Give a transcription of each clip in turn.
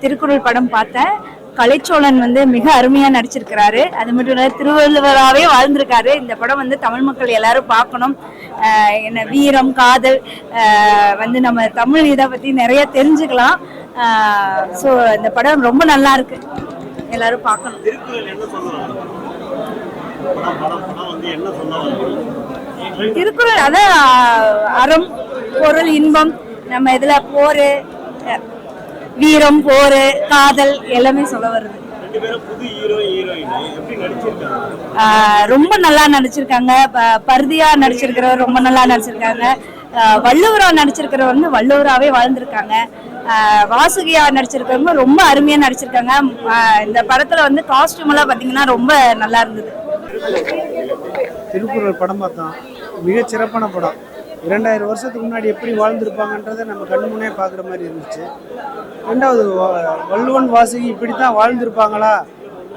திருக்குறள் படம் பார்த்தேன். கலைச்சோழன் வந்து மிக அருமையா நடிச்சிருக்கிறாரு. அது மட்டும் இல்ல திருவள்ளுவராகவே வாழ்ந்திருக்காரு. இந்த படம் வந்து தமிழ் மக்கள் எல்லாரும் பார்க்கணும். என்ன வீரம் காதல் வந்து நம்ம தமிழ் இதை பத்தி நிறைய தெரிஞ்சுக்கலாம். ஸோ இந்த படம் ரொம்ப நல்லா இருக்கு. எல்லாரும் பார்க்கணும். திருக்குறள் அதான் அறம் பொருள் இன்பம். நம்ம இதுல போரு வீரம் போரு காதல் எல்லாமே சொல்ல வருது. ரெண்டு பேரும் புது ஹீரோ ஹீரோயின் எப்படி நடிச்சிருக்காங்க? ஆஹ் ரொம்ப நல்லா நடிச்சிருக்காங்க. ப- பர்தியா நடிச்சிருக்கிறவர் ரொம்ப நல்லா நடிச்சிருக்காங்க. வள்ளுவரா நடிச்சிருக்கிறவர் வந்து வள்ளுவராவே வாழ்ந்திருக்காங்க. வாசுகியா நடிச்சிருக்கிறவங்க ரொம்ப அருமையா நடிச்சிருக்காங்க. இந்த படத்துல வந்து காஸ்டியூம் எல்லாம் பாத்தீங்கன்னா ரொம்ப நல்லா இருந்தது. திருக்குறள் படம் பார்த்தோம் மிகச் சிறப்பான படம். இரண்டாயிரம் வருஷத்துக்கு முன்னாடி எப்படி வாழ்ந்திருப்பாங்கன்றதை நம்ம கண்முனே பார்க்குற மாதிரி இருந்துச்சு. ரெண்டாவது வள்ளுவன் வாசகி இப்படி தான் வாழ்ந்திருப்பாங்களா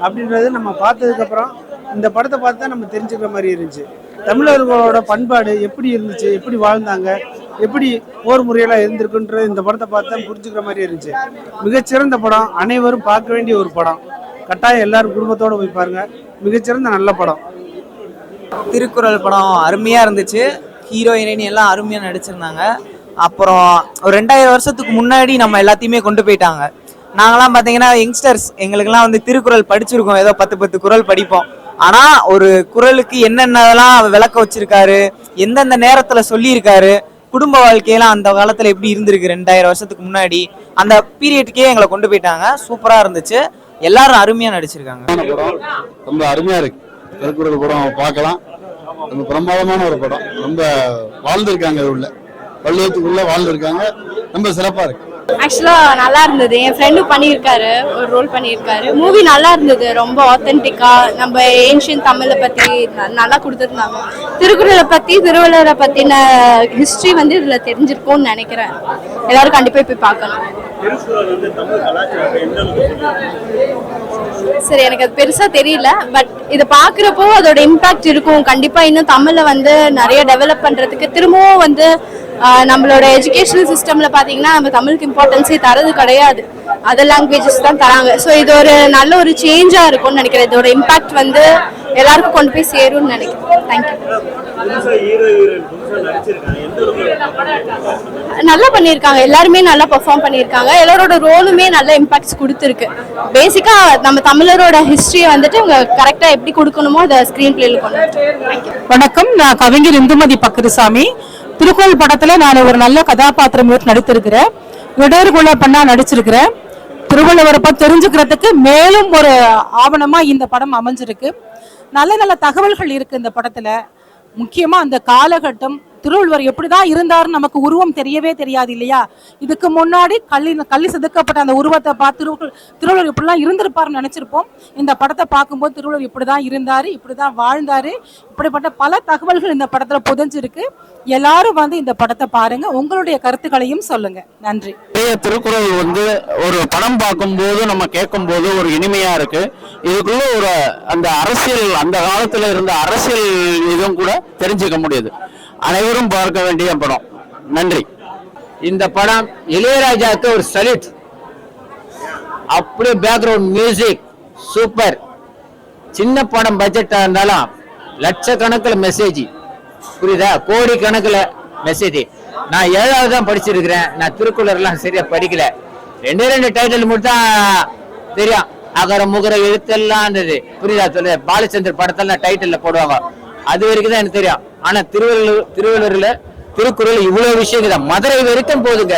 அப்படின்றது நம்ம பார்த்ததுக்கப்புறம் இந்த படத்தை பார்த்து தான் நம்ம தெரிஞ்சுக்கிற மாதிரி இருந்துச்சு. தமிழர்களோட பண்பாடு எப்படி இருந்துச்சு எப்படி வாழ்ந்தாங்க எப்படி போர் முறையெல்லாம் இருந்திருக்குன்றது இந்த படத்தை பார்த்து தான் புரிஞ்சுக்கிற மாதிரி இருந்துச்சு. மிகச்சிறந்த படம் அனைவரும் பார்க்க வேண்டிய ஒரு படம். கட்டாயம் எல்லாரும் குடும்பத்தோடு போய் பாருங்கள் மிகச்சிறந்த நல்ல படம். திருக்குறள் படம் அருமையாக இருந்துச்சு. ஹீரோ ஹீரோயின் எல்லாம் அருமையாக நடிச்சிருந்தாங்க. அப்புறம் ஒரு ரெண்டாயிரம் வருஷத்துக்கு முன்னாடி நம்ம எல்லாத்தையுமே கொண்டு போயிட்டாங்க. நாங்களாம் பார்த்தீங்கன்னா யங்ஸ்டர்ஸ் எங்களுக்கெல்லாம் வந்து திருக்குறள் படிச்சிருக்கோம். ஏதோ பத்து பத்து குறள் படிப்போம். ஆனால் ஒரு குறளுக்கு என்னென்னலாம் விளக்க வச்சிருக்காரு எந்தெந்த நேரத்தில் சொல்லியிருக்காரு குடும்ப வாழ்க்கையெல்லாம் அந்த காலத்தில் எப்படி இருந்திருக்கு ரெண்டாயிரம் வருஷத்துக்கு முன்னாடி அந்த பீரியட்டுக்கே எங்களை கொண்டு போயிட்டாங்க. சூப்பராக இருந்துச்சு. எல்லாரும் அருமையாக நடிச்சிருக்காங்க. ரொம்ப அருமையாக இருக்கு. திருக்குறள் படம் பார்க்கலாம். ரொம்ப பிரமாதமான ஒரு படம். ரொம்ப வாழ்ந்திருக்காங்க உள்ள வள்ளுவத்துக்குள்ள வாழ்ந்திருக்காங்க. ரொம்ப சிறப்பா இருக்கு. ஆக்சுவலா நல்லா இருந்தது. என் ஃப்ரெண்டும் பண்ணியிருக்காரு. ஒரு ரோல் பண்ணியிருக்காரு. மூவி நல்லா இருந்தது. ரொம்ப ஆத்தென்டிக்கா நம்ம ஏன்ஷியன் தமிழை பத்தி ந- நல்லா கொடுத்துருந்தாங்க. திருக்குறளை பத்தி திருவள்ளுவரை பத்தின ஹிஸ்டரி வந்து இதுல தெரிஞ்சிருக்கும்னு நினைக்கிறேன். எல்லாரும் கண்டிப்பா போய் பார்க்கணும். சரி எனக்கு அது பெருசா தெரியல. பட் இதை பாக்குறப்போ அதோட இம்பாக்ட் இருக்கும். கண்டிப்பா இன்னும் தமிழை வந்து நிறைய டெவலப் பண்றதுக்கு திரும்பவும் வந்து நம்மளோட எஜுகேஷனல் சிஸ்டம்ல பாத்தீங்கன்னா நம்ம தமிழுக்கு இம்பார்ட்டன்ஸே தரது கிடையாது. அதர் லாங்குவேஜஸ் தான் தராங்க. ஸோ இது ஒரு நல்ல ஒரு சேஞ்சா இருக்கும்னு நினைக்கிறேன். இதோட இம்பாக்ட் வந்து எல்லாருக்கும் கொண்டு போய் சேரும்னு நினைக்கிறேன். தேங்க்யூ நல்லா பண்ணியிருக்காங்க எல்லாருமே நல்லா பெர்ஃபார்ம் பண்ணியிருக்காங்க எல்லாரோட ரோலுமே நல்ல இம்பாக்ட்ஸ் கொடுத்துருக்கு. பேசிக்கா நம்ம தமிழரோட ஹிஸ்டரியை வந்துட்டு இவங்க கரெக்டாக எப்படி கொடுக்கணுமோ அதை ஸ்க்ரீன் பிளேல கொண்டு வணக்கம். நான் கவிஞர் இந்துமதி பக்கருசாமி திருக்குறள் படத்துல நான் ஒரு நல்ல கதாபாத்திரம் நடித்திருக்கிறேன். இடர்குள்ள பண்ணா நடிச்சிருக்கிறேன். திருவள்ளுவரை பத்தி தெரிஞ்சுக்கிறதுக்கு மேலும் ஒரு ஆவணமா இந்த படம் அமைஞ்சிருக்கு. நல்ல நல்ல தகவல்கள் இருக்கு இந்த படத்துல. முக்கியமா அந்த காலகட்டம் திருவள்ளுவர் எப்படிதான் இருந்தாருன்னு நமக்கு உருவம் தெரியவே தெரியாது இல்லையா? இதுக்கு முன்னாடி கள்ளி கள்ளி செதுக்கப்பட்ட அந்த உருவத்தை பார்த்து திருவள்ளுவர் இப்படிலாம் இருந்திருப்பாருன்னு நினைச்சிருப்போம். இந்த படத்தை பார்க்கும்போது திருவள்ளுவர் இப்படிதான் இருந்தாரு இப்படிதான் வாழ்ந்தாரு. இப்படிப்பட்ட பல தகவல்கள் இந்த படத்துல புதஞ்சிருக்கு. எல்லாரும் வந்து இந்த படத்தை பாருங்க. உங்களுடைய கருத்துக்களையும் சொல்லுங்க. நன்றி. திருக்குறள் வந்து ஒரு படம் பார்க்கும்போது நம்ம கேட்கும்போது ஒரு இனிமையா இருக்கு. இதுக்குள்ள ஒரு அந்த அரசியல் அந்த காலத்துல இருந்த அரசியல் இதுவும் கூட தெரிஞ்சுக்க முடியுது. அனைவரும் பார்க்க வேண்டிய படம். நன்றி. இந்த படம் இளையராஜாவுக்கு ஒரு சல்யூட் அப்படியே பேக்ரவுண்ட் மியூசிக் சூப்பர் சின்ன படம் பட்ஜெட்டா இருந்தாலும் லட்சக்கணக்கில் மெசேஜ் புரியுதா? கோடி கணக்கில் மெசேஜ் நான் ஏழாவது தான் படிச்சிருக்கிறேன். நான் திருக்குறள்லாம் சரியா படிக்கல. ரெண்டு ரெண்டு டைட்டில் மட்டும் தெரியும். அகர முகர எழுத்தெல்லாம் இருந்தது. புரியுதா? சொல்லு பாலச்சந்தர் படத்தெல்லாம் டைட்டில் போடுவாங்க. அது வரைக்கும் தான் எனக்கு தெரியும். ஆனா திருவள்ளுவர் திருவள்ளுவர்ல திருக்குறள் இவ்வளவு விஷயம் தான் மதுரை வரைக்கும் போகுதுங்க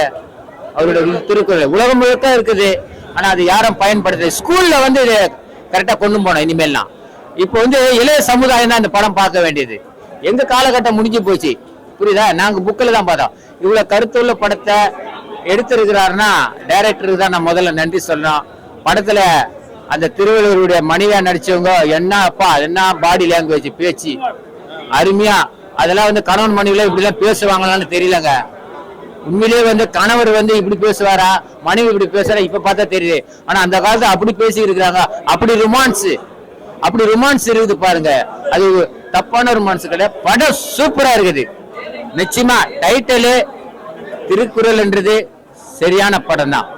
அவருடைய திருக்குறள். உலகம் முழுக்க இருக்குது. ஆனா அது யாரும் பயன்படுத்தல. ஸ்கூல்ல வந்து இது கரெக்டா கொண்டு போனோம் இனிமேல்லாம் இப்போ வந்து இளைய சமுதாயம் தான் இந்த படம் பார்க்க வேண்டியது. எங்க காலகட்டம் முடிஞ்சு போச்சு. புரியுதா? நாங்க புக்கில் தான் பார்த்தோம். இவ்வளவு கருத்துள்ள படத்தை எடுத்திருக்கிறாருன்னா டைரக்டருக்கு தான் நான் முதல்ல நன்றி சொல்லணும். படத்துல அந்த திருவள்ளுவருடைய மனைவியா நடிச்சவங்க என்ன அப்பா என்ன பாடி லாங்குவேஜ் பேச்சு. அருமையா அதெல்லாம் வந்து கணவன் மனைவில இப்படிலாம் பேசுவாங்களான்னு தெரியலங்க. உண்மையிலேயே வந்து கணவர் வந்து இப்படி பேசுவாரா? மனைவி இப்படி பேசுறா? இப்ப பார்த்தா தெரியுது. ஆனா அந்த காலத்துல அப்படி பேசி இருக்கிறாங்க அப்படி ரொமான்ஸ் அப்படி ரொமான்ஸ் இருக்குது பாருங்க. அது தப்பான ரொமான்ஸ் கிடையாது. படம் சூப்பரா இருக்குது. நிச்சயமா டைட்டிலு திருக்குறள்ன்றது சரியான படம் தான்